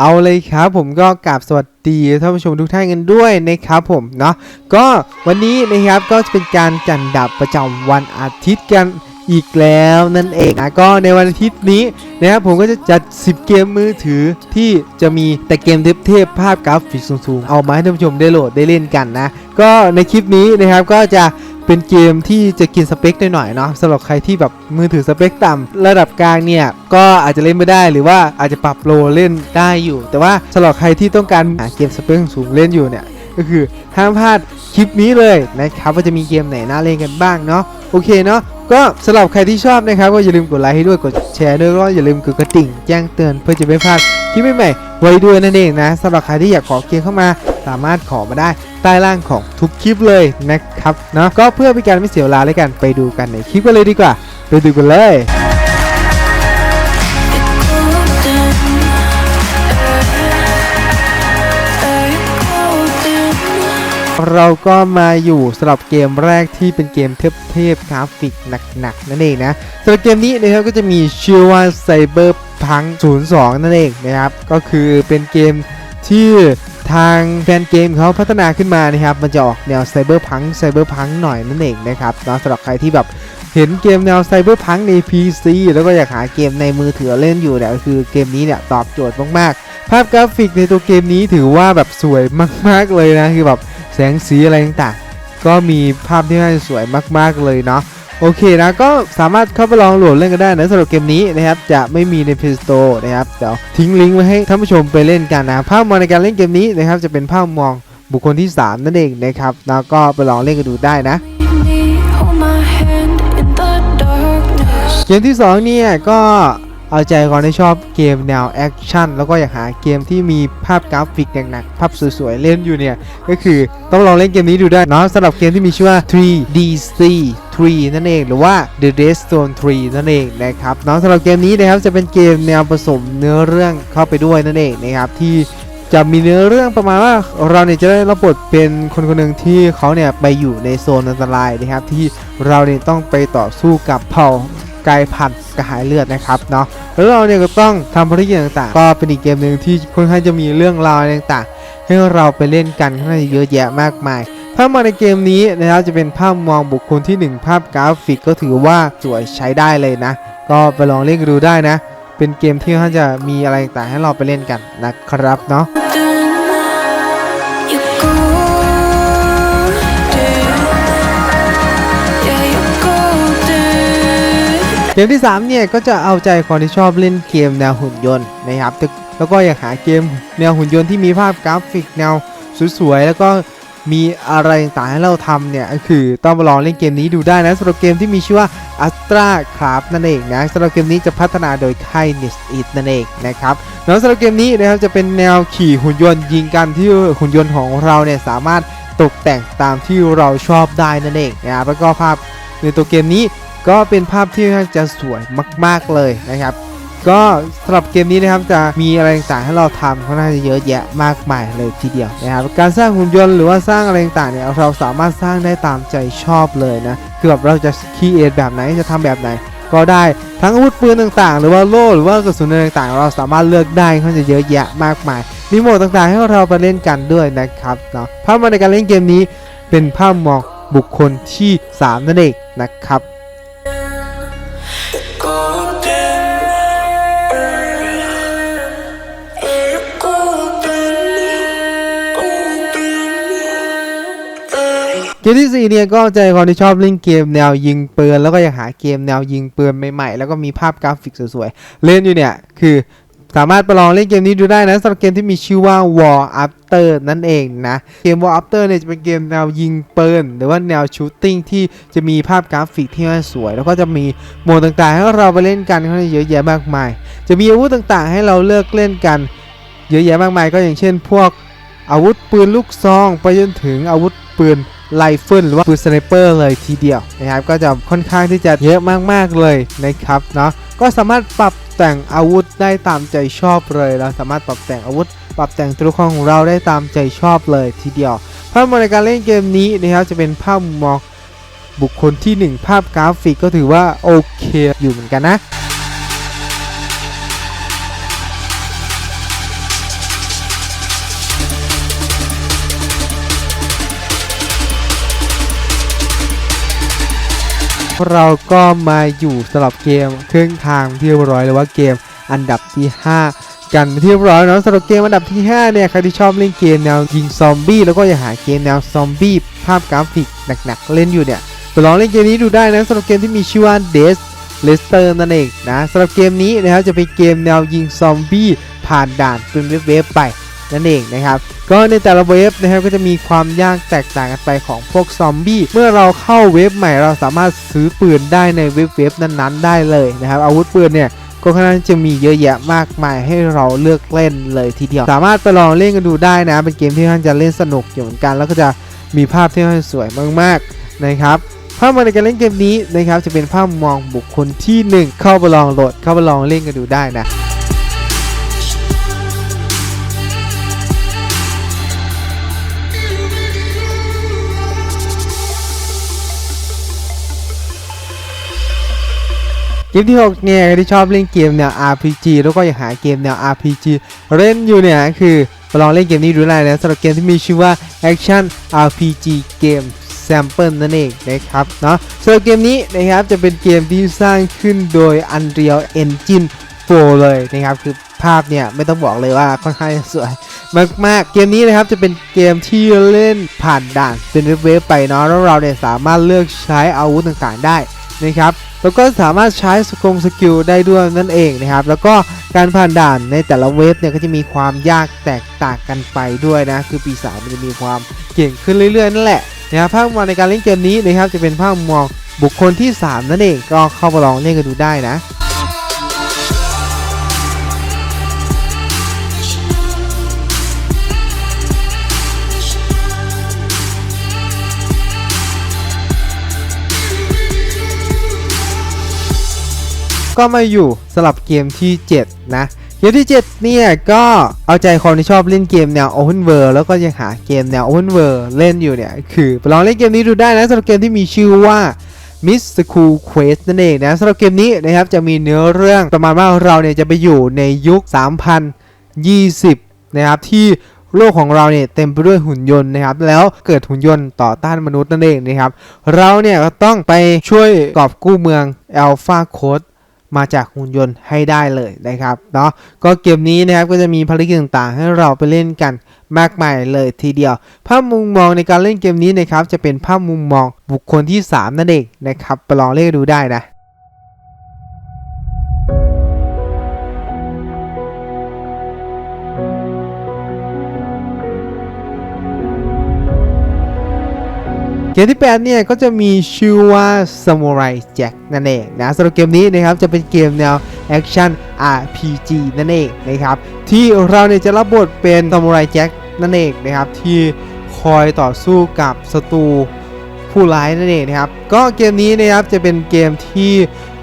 เอาเลยครับผมก็กราบสวัสดีท่านผู้ชมทุกท่านกันด้วยนะครับผมเนาะก็วันนี้นะครับก็จะเป็นการจันดับประจำวันอาทิตย์กันอีกแล้วนั่นเองนะก็ในวันอาทิตย์นี้นะครับผมก็จะจัด 10 เกมมือถือที่จะมีแต่เกมเทพๆภาพกราฟิกสูงๆ เอามาให้ท่านผู้ชมได้โหลดได้เล่นกันนะ ก็ในคลิปนี้นะครับก็จะ เป็นเกมที่จะกินสเปคหน่อยๆเนาะสำหรับใครที่แบบมือถือสเปคต่ำระดับกลางเนี่ย ก็อาจจะเล่นไม่ได้หรือว่าอาจจะปรับโลเล่นได้อยู่ แต่ว่าสำหรับใครที่ต้องการหาเกมสเปคสูงเล่นอยู่เนี่ยก็คือห้ามพลาดคลิปนี้เลยนะครับว่าจะมีเกมไหนน่าเล่นกันบ้างเนาะโอเคเนาะก็สำหรับใครที่ชอบนะครับก็อย่าลืมกดไลค์ให้ด้วยกดแชร์ด้วยก็อย่าลืมกดกระดิ่งแจ้งเตือนเพื่อจะไม่พลาดคลิปใหม่ๆไว้ด้วยนั่นเองนะสำหรับใครที่อยากขอเกมเข้ามาสามารถขอมาได้ ใต้ล่างของทุกคลิปเลยนะครับเนาะก็เพื่อเป็นการไม่เสียเวลาเลยกันไปดูกันในคลิปกันเลยดีกว่า ไปดูกันเลยเราก็มาอยู่สำหรับเกมแรกที่เป็นเกมเทพๆกราฟิกหนักๆนั่นเองนะสำหรับเกมนี้นะครับก็จะมีชื่อว่า Cyberpunk 02 นั่นเองนะครับ ก็คือเป็นเกมที่ ทางแฟนเกมเขาพัฒนาขึ้นมานะครับ มันจะออกแนว Cyberpunk Cyberpunk หน่อยนั่นเองนะครับเนาะสำหรับใครที่แบบเห็นเกมแนว Cyberpunk ใน PC แล้วก็อยากหาเกมในมือถือเล่นอยู่เนี่ยคือเกมนี้เนี่ยตอบโจทย์มากๆ ภาพกราฟิกในตัวเกมนี้ถือว่าแบบสวยมากๆเลยนะ คือแบบแสงสีอะไรต่างๆ ก็มีภาพที่น่าสวยมากๆเลยเนาะ โอเคนะก็สามารถเข้าไปลองโหลดเล่นกันได้นะสำหรับเกมนี้นะครับ จะไม่มีใน Play Store นะครับเดี๋ยวทิ้งลิงก์ไว้ให้ท่านผู้ชมไปเล่นกันนะภาพมองในการเล่นเกมนี้นะครับ จะเป็นภาพมองบุคคลที่ 3 นั่นเองนะครับแล้วก็ไปลองเล่นกันดูได้นะ Hold my hand in the darkness. เกมที่2เนี่ยก็ เอาใจคนที่ชอบเกมแนวแอคชั่นแล้วก็อยากหาเกมที่มีภาพกราฟิกหนักๆภาพสวยๆ เล่นอยู่เนี่ย ก็คือต้องลองเล่นเกมนี้ดูได้นะสำหรับเกมที่มีชื่อว่า 3DC 3นั่นเองหรือว่า The Dead Zone 3 นั่นเองนะครับเนาะสำหรับเกมนี้นะครับจะเป็นเกมแนวผสมเนื้อเรื่องเข้าไปด้วยนั่นเองนะครับที่จะมีเนื้อเรื่องประมาณว่าเราเนี่ยจะได้รับบทเป็นคนคนหนึ่งที่เขาเนี่ยไปอยู่ในโซนอันตรายนะครับที่เราเนี่ยต้องไปต่อสู้กับเผ่า กายพันธุ์กระหายเลือดนะครับเนาะแล้วเราเนี่ยก็ต้องทำภารกิจต่างๆ ก็เป็นอีกเกมหนึ่งที่ค่อนข้างจะมีเรื่องราวต่างๆ ให้เราไปเล่นกันค่อนข้างจะเยอะแยะมากมายภาพมองในเกมนี้นะครับจะเป็นภาพมองบุคคลที่หนึ่งภาพกราฟิกก็ถือว่าสวยใช้ได้เลยนะ ก็ไปลองเล่นกันดูได้นะ เป็นเกมที่ค่อนข้างจะมีอะไรต่างๆให้เราไปเล่นกันนะครับเนาะ กมที่3เนี่ยก็จะเอาใจคนที่ชอบเล่นเกมแนวหุ่นยนต์นะครับแล้วก็อยากหาเกมแนวหุ่นยนต์ที่มีภาพกราฟิกแนวสวยๆแล้วก็มีอะไรต่างๆให้เราทำเนี่ยคือต้องมาลองเล่นเกมนี้ดูได้นะสำหรับเกมที่มีชื่อว่า Astra Craft นั่นเองนะสำหรับเกมนี้จะพัฒนาโดยค่าย n e s i t นั่นเองนะครับแล้วสำหรับเกมนี้นะครับจะเป็นแนวขี่หุ่นยนต์ยิงกันที่หุ่นยนต์ของเราเนี่ยสามารถตกแต่งตามที่เราชอบได้นั่นเองนะครับแล้วก็ภาพในตัวเกมนี้ ก็เป็นภาพที่ค่อนข้างจะสวยมาก ๆเลยนะครับ ก็สำหรับเกมนี้นะครับจะมีอะไรต่างๆให้เราทำค่อนข้างจะเยอะแยะมากมายเลยทีเดียวนะครับการสร้างหุ่นยนต์หรือว่าสร้างอะไรต่างๆเนี่ยเราสามารถสร้างได้ตามใจชอบเลยนะคือแบบเราจะคีเอทแบบไหนจะทำแบบไหนก็ได้ทั้งอาวุธปืนต่างๆ หรือว่าโล่หรือว่ากระสุนต่างๆ เราสามารถเลือกได้ค่อนข้างจะเยอะแยะมากมาย มีโหมดต่างๆ ให้เราไปเล่นกันด้วยนะครับเนาะภาพมองในการเล่นเกมนี้เป็นภาพมองบุคคลที่สามนั่นเองนะครับ เกมที่ 4 เนี่ยก็ใจคนที่ชอบเล่นเกมแนวยิงปืนแล้วก็อยากหาเกมแนวยิงปืนใหม่ๆ แล้วก็มีภาพกราฟิกสวยๆ เล่นอยู่เนี่ย คือสามารถไปลองเล่นเกมนี้ดูได้นะสำหรับเกมที่มีชื่อว่า War After นั่นเองนะ เกม War After เนี่ยจะเป็นเกมแนวยิงปืนหรือว่าแนวชูตติ้งที่จะมีภาพกราฟิกที่น่าสวย แล้วก็จะมีโหมดต่างๆ ให้เราไปเล่นกันค่อนข้าเยอะแยะมากมาย จะมีอาวุธต่างๆ ให้เราเลือกเล่นกัน เยอะแยะมากมาย ก็อย่างเช่น พวกอาวุธปืนลูกซอง ไปจนถึงอาวุธ ปืนไลเฟิลหรือว่าปืนสไนเปอร์เลยทีเดียวนะครับก็จะค่อนข้างที่จะเยอะมากๆเลยนะครับเนาะก็สามารถปรับแต่งอาวุธได้ตามใจชอบเลยเราสามารถปรับแต่งอาวุธ ปรับแต่งตัวละครของเราได้ตามใจชอบเลยทีเดียวภาพมองในการเล่นเกมนี้นะครับจะเป็นภาพมุมมองบุคคลที่ 1 ภาพกราฟิกก็ถือว่าโอเคอยู่เหมือนกันนะ เราก็มาอยู่สำหรับเกมครึ่งทางที่เรียบร้อยเลยว่าเกมอันดับที่ 5 กันเที่เรียบร้อยเนาะสำหรับเกมอันดับที่ 5 เนี่ยใครที่ชอบเล่นเกมแนวยิงซอมบี้แล้วก็อยากหาเกมแนวซอมบี้ภาพกราฟิกหนักๆ เล่นอยู่เนี่ยไปลองเล่นเกมนี้ดูได้นะสำหรับเกมที่มีชื่อว่า Dead l e s t e r นั่นเองนะสำหรับเกมนี้นะครับจะเป็นเกมแนวยิงซอมบี้ผ่านด่านเป็นเวฟๆไป นั่นเองนะครับ ก็ในแต่ละเวฟนะครับก็จะมีความยากแตกต่างกันไปของพวกซอมบี้เมื่อเราเข้าเวฟใหม่เราสามารถซื้อปืนได้ในเวฟเวฟนั้นๆ ได้เลยนะครับอาวุธปืนเนี่ยก็ค่อนข้างจะมีเยอะแยะมากมายให้เราเลือกเล่นเลยทีเดียว สามารถไปลองเล่นกันดูได้นะ เป็นเกมที่ค่อนข้างจะเล่นสนุกอยู่เหมือนกัน แล้วก็จะมีภาพที่ค่อนข้างสวยมากๆนะครับภาพมองในการเล่นเกมนี้นะครับจะเป็นภาพมองบุคคลที่หนึ่งเข้าไปลองโหลดเข้าไปลองเล่นกันดูได้นะ เกมที่ 6 เนี่ยที่ชอบเล่นเกมแนว RPG แล้วก็อยากหาเกมแนว RPG เล่นอยู่เนี่ยคือลองเล่นเกมนี้ดูได้นะสำหรับเกมที่มีชื่อว่า Action RPG Game Sample นั่นเองนะครับเนาะสำหรับเกมนี้นะครับจะเป็นเกมที่สร้างขึ้นโดย Unreal Engine 4 เลยนะครับคือภาพเนี่ยไม่ต้องบอกเลยว่าค่อนข้างสวยมากๆ เกมนี้นะครับจะเป็นเกมที่เล่นผ่านด่านเป็นเวฟไปเนาะแล้วเราเนี่ยสามารถเลือกใช้อาวุธต่างๆได้ นะครับแล้วก็สามารถใช้สกงสกิลได้ด้วยนั่นเองนะครับ แล้วก็การผ่านด่านในแต่ละเวฟเนี่ยก็จะมีความยากแตกต่างกันไปด้วยนะ คือปีศาจมันจะมีความเก่งขึ้นเรื่อยๆนั่นแหละนะครับภาพมุมมองในการเล่นเกมนี้นะครับจะเป็นภาพมุมมองบุคคลที่ 3 นั่นเองก็เข้ามาลองเล่นกันดูได้นะ ก็มาอยู่สลับเกมที่ 7 นะ เกมที่ 7 เนี่ย ก็เอาใจคนที่ชอบเล่นเกมแนว Open World แล้วก็ยังหาเกมแนว Open World เล่นอยู่เนี่ย คือไปลองเล่นเกมนี้ดูได้นะสำหรับเกมที่มีชื่อว่า Miss School Quest นั่นเองนะสำหรับเกมนี้นะครับจะมีเนื้อเรื่องประมาณว่าเราเนี่ยจะไปอยู่ในยุค 3020 นะครับที่โลกของเราเนี่ยเต็มไปด้วยหุ่นยนต์นะครับ แล้วเกิดหุ่นยนต์ต่อต้านมนุษย์นั่นเองนะครับ เราเนี่ยก็ต้องไปช่วยกอบกู้เมือง Alpha Coast มาจากหุ่นยนต์ให้ได้เลยนะครับเนาะก็เกมนี้นะครับก็จะมีภารกิจต่างๆ ให้เราไปเล่นกันมากมายเลยทีเดียว ภาพมุมมองในการเล่นเกมนี้นะครับจะเป็นภาพมุมมองบุคคลที่ 3 นั่นเองนะครับไปลองเล่นดูได้นะ กมที่ 8 เนี่ย ก็จะมีชื่อว่า Samurai Jack นั่นเองนะสำหรับเกมนี้นะครับ จะเป็นเกมแนว Action RPG นั่นเองนะครับ ที่เราเนี่ยจะรับบทเป็น Samurai Jack นั่นเองนะครับ ที่คอยต่อสู้กับศัตรูผู้ร้ายนั่นเองนะครับ ก็เกมนี้นะครับจะเป็นเกมที่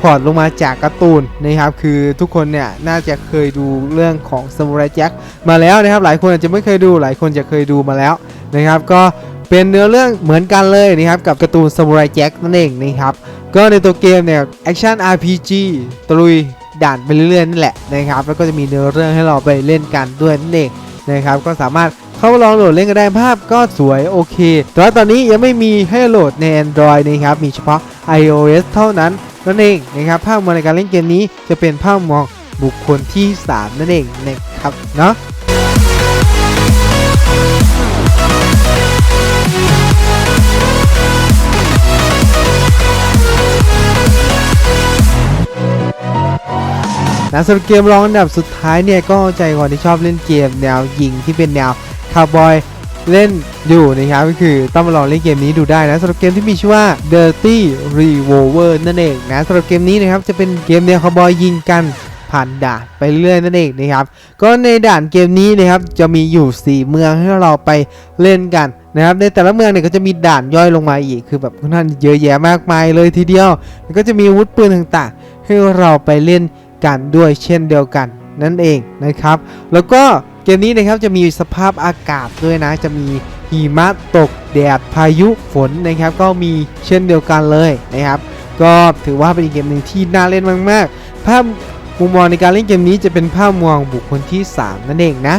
พอร์ตลงมาจากการ์ตูนนะครับคือทุกคนเนี่ยน่าจะเคยดูเรื่องของ Samurai Jack มาแล้วนะครับหลายคนอาจจะไม่เคยดูหลายคนจะเคยดูมาแล้วนะครับ ก็ เป็นเนื้อเรื่องเหมือนกันเลยนะครับกับการ์ตูน Samurai Jack นั่นเองนะครับก็ในตัวเกมเนี่ยแอคชั่น RPG ตลุยด่านไปเรื่อยๆนั่นแหละนะครับแล้วก็จะมีเนื้อเรื่องให้เราไปเล่นกันด้วยนั่นเองนะครับก็สามารถเข้ามาลองโหลดเล่นกันได้ภาพก็สวยโอเค แต่ว่าตอนนี้ยังไม่มีให้โหลดใน Android นะครับมีเฉพาะ iOS เท่านั้นนั่นเองนะครับภาพมองในการเล่นเกมนี้จะเป็นภาพมองบุคคลที่ 3 นั่นเองนะครับเนาะ นะสำหรับเกมรองอันดับสุดท้ายเนี่ยก็ใจคนที่ชอบเล่นเกมแนวยิงที่เป็นแนวคาวบอยเล่นอยู่นะครับก็คือต้องมาลองเล่นเกมนี้ดูได้นะสำหรับเกมที่มีชื่อว่า Dirty Revolver นั่นเองนะสำหรับเกมนี้นะครับจะเป็นเกมแนวคาวบอยยิงกันผ่านด่านไปเรื่อยนั่นเองนะครับก็ในด่านเกมนี้นะครับจะมีอยู่ 4 เมืองให้เราไปเล่นกันนะครับในแต่ละเมืองเนี่ยก็จะมีด่านย่อยลงมาอีกคือแบบค่อนข้างเยอะแยะมากมายเลยทีเดียวแล้วก็จะมีอาวุธปืนต่างๆให้เราไปเล่น กันด้วยเช่นเดียวกันนั่นเองนะครับ แล้วก็เกมนี้นะครับจะมีสภาพอากาศด้วยนะ จะมีหิมะตกแดดพายุฝนนะครับ ก็มีเช่นเดียวกันเลยนะครับ ก็ถือว่าเป็นเกมหนึ่งที่น่าเล่นมากๆ ภาพมุมมองในการเล่นเกมนี้จะเป็นภาพมองบุคคลที่ 3 นั่นเองนะ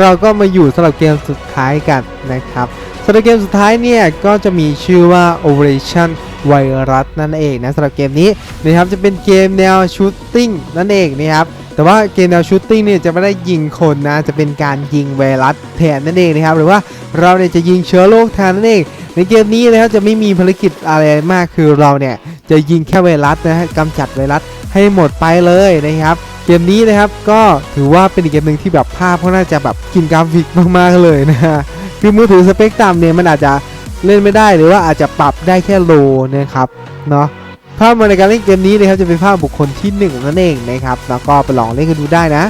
เราก็มาอยู่สำหรับเกมสุดท้ายกันนะครับสำหรับเกมสุดท้ายเนี่ยก็จะมีชื่อว่า Operation Virus นั่นเองนะสำหรับเกมนี้นะครับจะเป็นเกมแนวชูตติ้งนั่นเองนะครับแต่ว่าเกมแนวชูตติ้งเนี่ยจะไม่ได้ยิงคนนะจะเป็นการยิงไวรัสแทนนั่นเองนะครับหรือว่าเราเนี่ยจะยิงเชื้อโรคแทนนั่นเอง ในเกมนี้นะครับจะไม่มีภารกิจอะไรมากคือเราเนี่ยจะยิงแค่ไวรัสนะฮะกำจัดไวรัสให้หมดไปเลยนะครับ เกมนี้นะครับก็ถือว่าเป็นอีกเกมหนึ่งที่แบบภาพก็น่าจะแบบกินกราฟิกมากๆเลยนะฮะคือมือถือสเปคต่ำเนี่ยมันอาจจะเล่นไม่ได้หรือว่าอาจจะปรับได้แค่โลนะครับเนาะภาพในการเล่นเกมนี้นะครับจะเป็นภาพบุคคลที่หนึ่งนั่นเองนะครับแล้วก็ไปลองเล่นกันดูได้นะ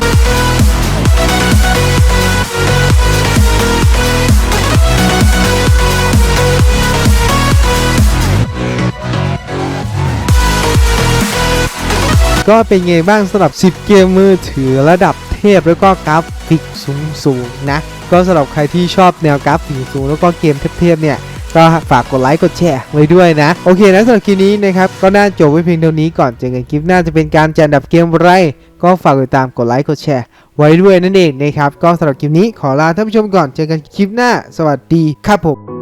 ก็เป็นไงบ้างสำหรับ 10 เกมมือถือระดับเทพแล้วก็กราฟิกสูงๆนะ ก็สำหรับใครที่ชอบแนวกราฟิกสูงแล้วก็เกมเทพๆเนี่ยก็ฝากกดไลค์กดแชร์ไว้ด้วยนะ โอเคนะสำหรับคลิปนี้นะครับ ก็น่าจบไว้เพียงเท่านี้ก่อนเจอกันคลิปหน้าจะเป็นการจัดอันดับเกมไร ก็ฝากติดตามกดไลค์กดแชร์ไว้ด้วยนั่นเองนะครับ ก็สำหรับคลิปนี้ขอลาท่านผู้ชมก่อนเจอกันคลิปหน้า สวัสดีครับผม